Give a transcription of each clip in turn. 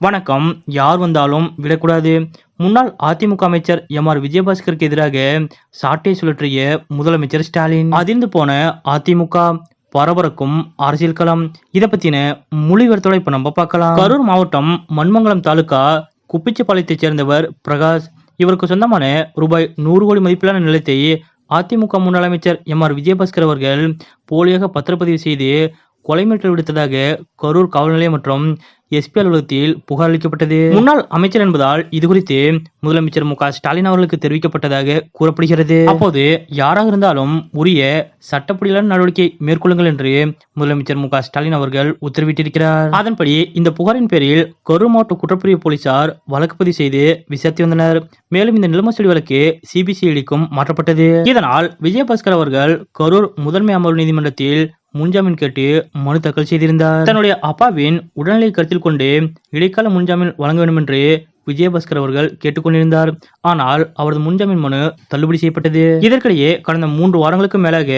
வணக்கம். யார் வந்தாலும் விடக்கூடாது. முன்னாள் அதிமுக அமைச்சர் எம் ஆர் விஜயபாஸ்கருக்கு எதிராக சாட்டை சுழற்றிய முதலமைச்சர் ஸ்டாலின். அதிர்ந்து போன அதிமுக பரபரக்கும் அரசியல் களம். இதை பத்தின முழு இப்ப நம்ம பார்க்கலாம். கரூர் மாவட்டம் மண்மங்கலம் தாலுகா குப்பிச்சப்பாளையத்தைச் சேர்ந்தவர் பிரகாஷ். இவருக்கு சொந்தமான ரூபாய் நூறு கோடி மதிப்பிலான நிலத்தை அதிமுக முன்னாள் அமைச்சர் எம் ஆர் விஜயபாஸ்கர் அவர்கள் போலியாக பத்திரப்பதிவு செய்து கொலை மிரட்டல் விடுத்ததாக கரூர் காவல் நிலையம் மற்றும் எஸ்பி அலுவலகத்தில் புகார் அளிக்கப்பட்டது. முன்னாள் அமைச்சர் என்பதால் இது குறித்து முதலமைச்சர் மு ஸ்டாலின் அவர்களுக்கு தெரிவிக்கப்பட்டதாக கூறப்படுகிறது. அப்போது யாராக இருந்தாலும் உரிய சட்டப்படியான நடவடிக்கை மேற்கொள்ளுங்கள் என்று முதலமைச்சர் மு ஸ்டாலின் அவர்கள் உத்தரவிட்டிருக்கிறார். அதன்படி இந்த புகாரின் பேரில் கரூர் மாவட்ட குற்றப்பிரிவு போலீசார் வழக்கு பதிவு செய்து விசாரித்து வந்தனர். மேலும் இந்த நிலமசூடி வழக்கு சிபிசிஐடிக்கும் மாற்றப்பட்டது. இதனால் விஜயபாஸ்கர் அவர்கள் கரூர் முதன்மை அமர்வு நீதிமன்றத்தில் முன்ஜாமீன் கேட்டு மனு தாக்கல் செய்திருந்தார். தன்னுடைய அப்பாவின் உடல்நிலை கருத்தில் கொண்டு இடைக்கால முன்ஜாமீன் வழங்க வேண்டும் என்று விஜயபாஸ்கர் அவர்கள் கேட்டுக்கொண்டிருந்தார். ஆனால் அவரது முன்ஜாமீன் மனு தள்ளுபடி செய்யப்பட்டது. இதற்கிடையே கடந்த மூன்று வாரங்களுக்கு மேலாக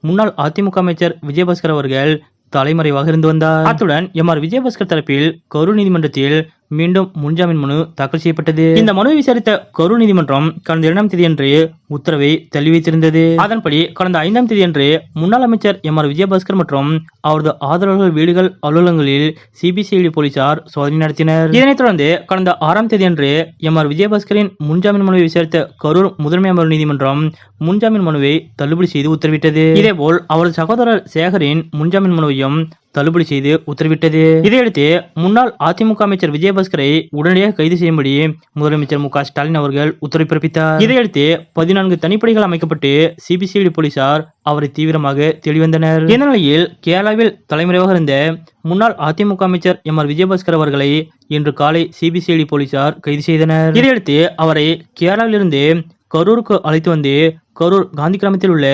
முன்னாள் அதிமுக அமைச்சர் விஜயபாஸ்கர் அவர்கள் தலைமறைவாக இருந்து வந்தார். அத்துடன் எம் ஆர் விஜயபாஸ்கர் தரப்பில் கரூர் நீதிமன்றத்தில் மீண்டும் முன்ஜாமீன் மனு தாக்கல் செய்யப்பட்டது. இந்த மனுவை விசாரித்த கரூர் நீதிமன்றம் கடந்த இரண்டாம் தேதியன்று உத்தரவை தள்ளி வைத்திருந்தது அதன்படி கடந்த ஐந்தாம் தேதியன்று முன்னாள் அமைச்சர் எம் ஆர் விஜயபாஸ்கர் மற்றும் அவரது ஆதரவாளர்கள் வீடுகள் அலுவலகங்களில் சிபிசிஐடி போலீசார் சோதனை நடத்தினர். இதனைத் தொடர்ந்து கடந்த ஆறாம் தேதியன்று எம் ஆர் விஜயபாஸ்கரின் முன்ஜாமீன் மனுவை விசாரித்த கரூர் முதன்மை அமர்வு நீதிமன்றம் முன்ஜாமீன் மனுவை தள்ளுபடி செய்து உத்தரவிட்டது. இதேபோல் அவரது சகோதரர் சேகரின் முன்ஜாமீன் மனுவையும் தள்ளுபடி செய்து உத்தரவிட்டது. இதையடுத்து முன்னாள் அதிமுக அமைச்சர் விஜயபாஸ்கரை உடனடியாக கைது செய்யும்படி முதலமைச்சர் மு ஸ்டாலின் அவர்கள் உத்தரவு பிறப்பித்தார். இதையடுத்து பதினான்கு தனிப்படைகள் அமைக்கப்பட்டு சிபிசிஐடி போலீசார் அவரை தீவிரமாக தெளிவந்தனர் இந்த நிலையில் கேரளாவில் தலைமறைவாக இருந்த முன்னாள் அதிமுக அமைச்சர் எம் ஆர் விஜயபாஸ்கர் அவர்களை இன்று காலை சிபிசிஐடி போலீசார் கைது செய்தனர். இதையடுத்து அவரை கேரளாவிலிருந்து கரூருக்கு அழைத்து வந்து கரூர் காந்தி கிராமத்தில் உள்ள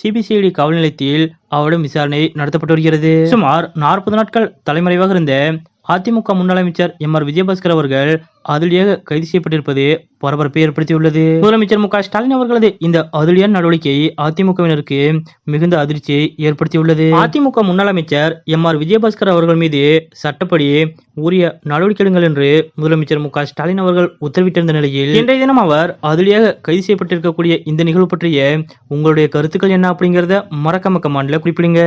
சிபிசிஐடி காவல் நிலையத்தில் அவரிடம் விசாரணை நடத்தப்பட்டு வருகிறது. சுமார் நாற்பது நாட்கள் தலைமறைவாக இருந்த அதிமுக முன்னாள் அமைச்சர் எம் ஆர் விஜயபாஸ்கர் அவர்கள் அதிரடியாக கைது செய்யப்பட்டிருப்பது பரபரப்பை ஏற்படுத்தியுள்ளது. முதலமைச்சர் மு க ஸ்டாலின் அவர்களது இந்த அதிரடியான நடவடிக்கை அதிமுகவினருக்கு மிகுந்த அதிர்ச்சியை ஏற்படுத்தியுள்ளது. அதிமுக முன்னாள் அமைச்சர் எம் ஆர் விஜயபாஸ்கர் அவர்கள் மீது சட்டப்படி உரிய நடவடிக்கை எடுங்கள் என்று முதலமைச்சர் மு க ஸ்டாலின் அவர்கள் உத்தரவிட்டிருந்த நிலையில் இன்றைய தினம் அவர் அதிரடியாக கைது செய்யப்பட்டிருக்கக்கூடிய இந்த நிகழ்வு பற்றிய உங்களுடைய கருத்துக்கள் என்ன அப்படிங்கறத மறக்காம மாண்டில குறிப்பிடுங்க.